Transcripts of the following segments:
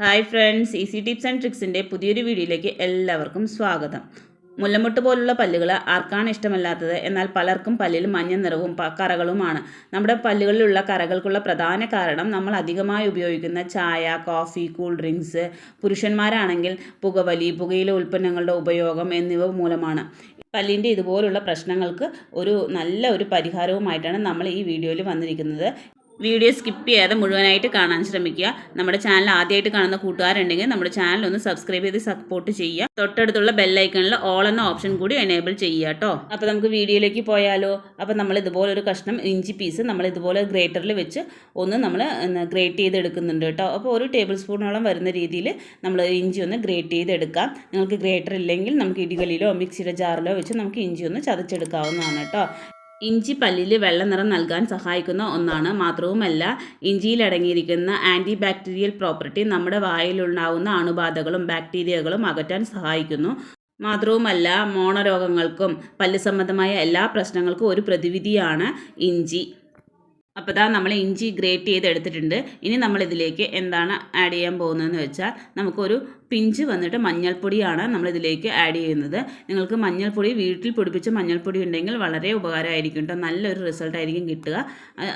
Hi friends easy tips and ട്രിക്സിന്റെ പുതിയൊരു വീഡിയോയിലേക്ക് എല്ലാവർക്കും സ്വാഗതം. മുല്ലമുട്ട് പോലുള്ള പല്ലുകൾ ആർക്കാണ് ഇഷ്ടമല്ലാത്തത്? എന്നാൽ പലർക്കും പല്ലിൽ മഞ്ഞ നിറവും കറകളുമാണ്. നമ്മുടെ പല്ലുകളിലുള്ള കറകൾക്കുള്ള പ്രധാന കാരണം നമ്മൾ അധികമായി ഉപയോഗിക്കുന്ന ചായ കോഫി കൂൾ ഡ്രിങ്ക്സ് പുരുഷന്മാരാണെങ്കിൽ പുകവലി പുകയിലെ ഉൽപ്പന്നങ്ങളുടെ ഉപയോഗം എന്നിവ മൂലമാണ്. പല്ലിന്റെ ഇതുപോലുള്ള പ്രശ്നങ്ങൾക്ക് ഒരു നല്ല ഒരു പരിഹാരവുമായിട്ടാണ് നമ്മൾ ഈ വീഡിയോയിൽ വന്നിരിക്കുന്നത്. വീഡിയോ സ്കിപ്പ് ചെയ്യാതെ മുഴുവനായിട്ട് കാണാൻ ശ്രമിക്കുക. നമ്മുടെ ചാനൽ ആദ്യമായിട്ട് കാണുന്ന കൂട്ടുകാരുണ്ടെങ്കിൽ നമ്മുടെ ചാനൽ ഒന്ന് സബ്സ്ക്രൈബ് ചെയ്ത് സപ്പോർട്ട് ചെയ്യുക. തൊട്ടടുത്തുള്ള ബെല്ലൈക്കണിൽ ഓൾ എന്ന ഓപ്ഷൻ കൂടി എനേബിൾ ചെയ്യുക കേട്ടോ. അപ്പോൾ നമുക്ക് വീഡിയോയിലേക്ക് പോയാലോ. അപ്പോൾ നമ്മൾ ഇതുപോലെ ഒരു കഷ്ണം ഇഞ്ചി പീസ് നമ്മൾ ഇതുപോലെ ഗ്രേറ്ററിൽ വെച്ച് ഒന്ന് നമ്മൾ ഗ്രേറ്റ് ചെയ്ത് എടുക്കുന്നുണ്ട് കേട്ടോ. അപ്പോൾ ഒരു ടേബിൾ സ്പൂണോളം വരുന്ന രീതിയിൽ നമ്മൾ ഇഞ്ചി ഒന്ന് ഗ്രേറ്റ് ചെയ്ത് എടുക്കാം നിങ്ങൾക്ക് ഗ്രേറ്റർ ഇല്ലെങ്കിൽ നമുക്ക് ഇടികലിലോ മിക്സിയുടെ ജാറിലോ വെച്ച് നമുക്ക് ഇഞ്ചി ഒന്ന് ചതച്ചെടുക്കാവുന്നതാണ് കേട്ടോ. ഇഞ്ചി പല്ലിൽ വെള്ള നിറം നൽകാൻ സഹായിക്കുന്ന ഒന്നാണ്. മാത്രവുമല്ല ഇഞ്ചിയിൽ അടങ്ങിയിരിക്കുന്ന ആന്റി ബാക്ടീരിയൽ പ്രോപ്പർട്ടി നമ്മുടെ വായിലുണ്ടാവുന്ന അണുബാധകളും ബാക്ടീരിയകളും അകറ്റാൻ സഹായിക്കുന്നു. മാത്രവുമല്ല മോണരോഗങ്ങൾക്കും പല്ല് സംബന്ധമായ എല്ലാ പ്രശ്നങ്ങൾക്കും ഒരു പ്രതിവിധിയാണ് ഇഞ്ചി. അപ്പോൾ ഇതാ നമ്മൾ ഇഞ്ചി ഗ്രേറ്റ് ചെയ്ത് എടുത്തിട്ടുണ്ട്. ഇനി നമ്മൾ ഇതിലേക്ക് എന്താണ് ആഡ് ചെയ്യാൻ പോകുന്നതെന്ന് വെച്ചാൽ നമുക്കൊരു പിഞ്ച് വന്നിട്ട് മഞ്ഞൾപ്പൊടിയാണ് നമ്മളിതിലേക്ക് ആഡ് ചെയ്യുന്നത്. നിങ്ങൾക്ക് മഞ്ഞൾപ്പൊടി വീട്ടിൽ പൊടിപ്പിച്ച മഞ്ഞൾപ്പൊടി ഉണ്ടെങ്കിൽ വളരെ ഉപകാരമായിരിക്കും കേട്ടോ നല്ലൊരു റിസൾട്ടായിരിക്കും കിട്ടുക.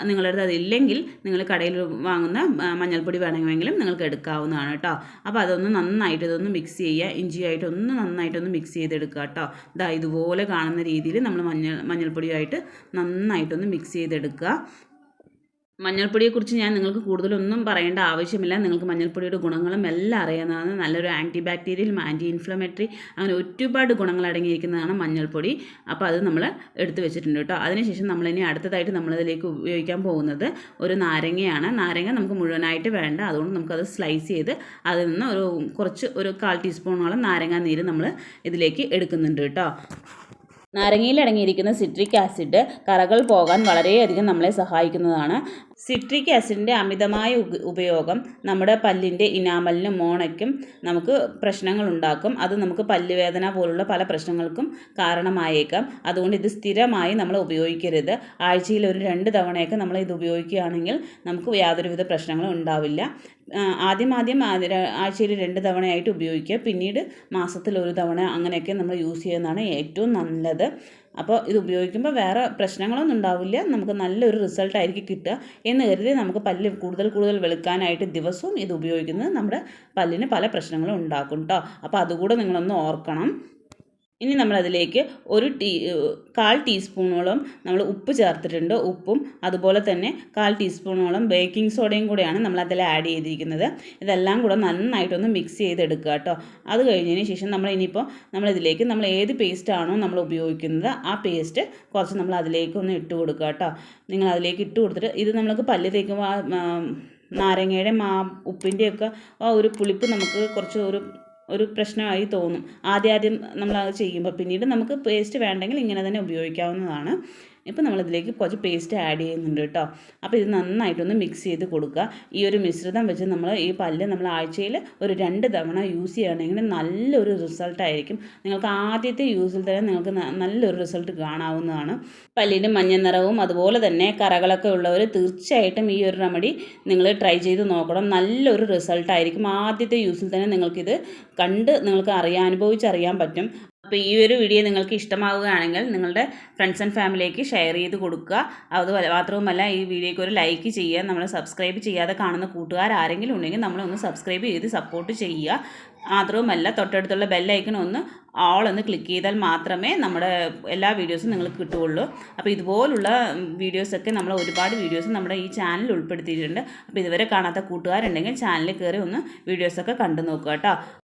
നിങ്ങളുടെ അടുത്ത് അതില്ലെങ്കിൽ നിങ്ങൾ കടയിൽ വാങ്ങുന്ന മഞ്ഞൾപ്പൊടി വേണമെങ്കിലും നിങ്ങൾക്ക് എടുക്കാവുന്നതാണ് കേട്ടോ അപ്പോൾ അതൊന്ന് നന്നായിട്ട് ഇതൊന്ന് മിക്സ് ചെയ്യുക. ഇഞ്ചിയായിട്ട് ഒന്ന് നന്നായിട്ടൊന്ന് മിക്സ് ചെയ്തെടുക്കുക കേട്ടോ ഇതാ ഇതുപോലെ കാണുന്ന രീതിയിൽ നമ്മൾ മഞ്ഞൾ മഞ്ഞൾപ്പൊടിയായിട്ട് നന്നായിട്ടൊന്ന് മിക്സ് ചെയ്തെടുക്കുക. മഞ്ഞൾപ്പൊടിയെക്കുറിച്ച് ഞാൻ നിങ്ങൾക്ക് കൂടുതലൊന്നും പറയേണ്ട ആവശ്യമില്ല. നിങ്ങൾക്ക് മഞ്ഞൾപ്പൊടിയുടെ ഗുണങ്ങളും എല്ലാം അറിയാവുന്നതാണ്. നല്ലൊരു ആന്റി ബാക്ടീരിയൽ ആന്റി ഇൻഫ്ലമേറ്ററി അങ്ങനെ ഒരുപാട് ഗുണങ്ങൾ അടങ്ങിയിരിക്കുന്നതാണ് മഞ്ഞൾപ്പൊടി. അപ്പോൾ അത് നമ്മൾ എടുത്തു വെച്ചിട്ടുണ്ട് കേട്ടോ. അതിനുശേഷം നമ്മളിനി അടുത്തതായിട്ട് നമ്മളതിലേക്ക് ഉപയോഗിക്കാൻ പോകുന്നത് ഒരു നാരങ്ങയാണ്. നാരങ്ങ നമുക്ക് മുഴുവനായിട്ട് വേണ്ട. അതുകൊണ്ട് നമുക്കത് സ്ലൈസ് ചെയ്ത് അതിൽ നിന്ന് ഒരു കുറച്ച് ഒരു കാൽ ടീസ്പൂണോളം നാരങ്ങ നീര് നമ്മൾ ഇതിലേക്ക് എടുക്കുന്നുണ്ട് കേട്ടോ. നാരങ്ങയിൽ അടങ്ങിയിരിക്കുന്ന സിട്രിക് ആസിഡ് കറകൾ പോകാൻ വളരെയധികം നമ്മളെ സഹായിക്കുന്നതാണ്. സിട്രിക് ആസിഡിന്റെ അമിതമായ ഉപയോഗം നമ്മുടെ പല്ലിന്റെ ഇനാമലിനും മോണയ്ക്കും നമുക്ക് പ്രശ്നങ്ങൾ ഉണ്ടാക്കും. അത് നമുക്ക് പല്ലുവേദന പോലുള്ള പല പ്രശ്നങ്ങൾക്കും കാരണമായേക്കാം. അതുകൊണ്ട് ഇത് സ്ഥിരമായി നമ്മൾ ഉപയോഗിക്കരുത്. ആഴ്ചയിൽ ഒരു രണ്ട് തവണയൊക്കെ നമ്മൾ ഇത് ഉപയോഗിക്കുകയാണെങ്കിൽ നമുക്ക് യാതൊരുവിധ പ്രശ്നങ്ങളും ഉണ്ടാവില്ല. ആദ്യം ആദ്യം ആഴ്ചയിൽ രണ്ട് തവണയായിട്ട് ഉപയോഗിക്കുക. പിന്നീട് മാസത്തിൽ ഒരു തവണ അങ്ങനെയൊക്കെ നമ്മൾ യൂസ് ചെയ്യുന്നതാണ് ഏറ്റവും നല്ലത്. അപ്പോൾ ഇത് ഉപയോഗിക്കുമ്പോൾ വേറെ പ്രശ്നങ്ങളൊന്നും ഉണ്ടാവില്ല. നമുക്ക് നല്ലൊരു റിസൾട്ട് ആയിരിക്കും കിട്ടുക. എന്ന് കരുതി നമുക്ക് പല്ല് കൂടുതൽ കൂടുതൽ വെളുക്കാനായിട്ട് ദിവസവും ഇത് ഉപയോഗിക്കുന്നത് നമ്മുടെ പല്ലിന് പല പ്രശ്നങ്ങളും ഉണ്ടാക്കും കേട്ടോ അപ്പോൾ അതുകൂടെ നിങ്ങളൊന്ന് ഓർക്കണം. ഇനി നമ്മൾ അതിലേക്ക് ഒരു ടീ കാൽ ടീസ്പൂണോളം നമ്മൾ ഉപ്പ് ചേർത്തിട്ടുണ്ട്. ഉപ്പും അതുപോലെ തന്നെ കാൽ ടീസ്പൂണോളം ബേക്കിംഗ് സോഡയും കൂടെയാണ് നമ്മൾ അതിൽ ആഡ് ചെയ്തിരിക്കുന്നത്. ഇതെല്ലാം കൂടെ നന്നായിട്ടൊന്ന് മിക്സ് ചെയ്തെടുക്കുക കേട്ടോ. അത് കഴിഞ്ഞതിന് ശേഷം നമ്മൾ ഇനിയിപ്പോൾ നമ്മളിതിലേക്ക് നമ്മൾ ഏത് പേസ്റ്റാണോ നമ്മൾ ഉപയോഗിക്കുന്നത് ആ പേസ്റ്റ് കുറച്ച് നമ്മൾ അതിലേക്ക് ഒന്ന് ഇട്ട് കൊടുക്കുക കേട്ടോ. നിങ്ങൾ അതിലേക്ക് ഇട്ട് കൊടുത്തിട്ട് ഇത് നമ്മൾക്ക് പല്ല് തേക്കുമ്പോൾ നാരങ്ങയുടെ മാ ഉപ്പിന്റെയൊക്കെ ആ ഒരു പുളിപ്പ് നമുക്ക് കുറച്ച് ഒരു ഒരു പ്രശ്നമായി തോന്നും. ആദ്യം ആദ്യം നമ്മൾ അത് ചെയ്യുമ്പോൾ പിന്നീട് നമുക്ക് പേസ്റ്റ് വേണ്ടെങ്കിൽ ഇങ്ങനെ തന്നെ ഉപയോഗിക്കാവുന്നതാണ്. ഇപ്പം നമ്മളിതിലേക്ക് കുറച്ച് പേസ്റ്റ് ആഡ് ചെയ്യുന്നുണ്ട് കേട്ടോ. അപ്പോൾ ഇത് നന്നായിട്ടൊന്ന് മിക്സ് ചെയ്ത് കൊടുക്കുക. ഈ ഒരു മിശ്രിതം വെച്ച് നമ്മൾ ഈ പല്ല് നമ്മൾ ആഴ്ചയിൽ ഒരു രണ്ട് തവണ യൂസ് ചെയ്യുകയാണെങ്കിൽ നല്ലൊരു റിസൾട്ടായിരിക്കും നിങ്ങൾക്ക് ആദ്യത്തെ യൂസിൽ തന്നെ നിങ്ങൾക്ക് നല്ലൊരു റിസൾട്ട് കാണാവുന്നതാണ്. പല്ലിന് മഞ്ഞ നിറവും അതുപോലെ തന്നെ കറകളൊക്കെ ഉള്ളവർ തീർച്ചയായിട്ടും ഈ ഒരു റെമഡി നിങ്ങൾ ട്രൈ ചെയ്ത് നോക്കണം. നല്ലൊരു റിസൾട്ടായിരിക്കും ആദ്യത്തെ യൂസിൽ തന്നെ നിങ്ങൾക്കിത് കണ്ട് നിങ്ങൾക്ക് അറിയാൻ അനുഭവിച്ചറിയാൻ പറ്റും. അപ്പോൾ ഈ ഒരു വീഡിയോ നിങ്ങൾക്ക് ഇഷ്ടമാവുകയാണെങ്കിൽ നിങ്ങളുടെ ഫ്രണ്ട്സ് ആൻഡ് ഫാമിലിക്ക് ഷെയർ ചെയ്ത് കൊടുക്കുക. അതുപോലെ മാത്രവുമല്ല ഈ വീഡിയോയ്ക്ക് ഒരു ലൈക്ക് ചെയ്യുക നമ്മൾ സബ്സ്ക്രൈബ് ചെയ്യാതെ കാണുന്ന കൂട്ടുകാർ ആരെങ്കിലും ഉണ്ടെങ്കിൽ നമ്മളൊന്ന് സബ്സ്ക്രൈബ് ചെയ്ത് സപ്പോർട്ട് ചെയ്യുക. മാത്രവുമല്ല തൊട്ടടുത്തുള്ള ബെല്ലൈക്കൺ ഒന്ന് ആൾ ഒന്ന് ക്ലിക്ക് ചെയ്താൽ മാത്രമേ നമ്മുടെ എല്ലാ വീഡിയോസും നിങ്ങൾക്ക് കിട്ടുകയുള്ളൂ. അപ്പോൾ ഇതുപോലുള്ള വീഡിയോസൊക്കെ നമ്മൾ ഒരുപാട് വീഡിയോസ് നമ്മുടെ ഈ ചാനൽ ഉൾപ്പെടുത്തിയിട്ടുണ്ട്. അപ്പോൾ ഇതുവരെ കാണാത്ത കൂട്ടുകാരുണ്ടെങ്കിൽ ചാനലിൽ കയറി ഒന്ന് വീഡിയോസൊക്കെ കണ്ടു നോക്കുക കേട്ടോ.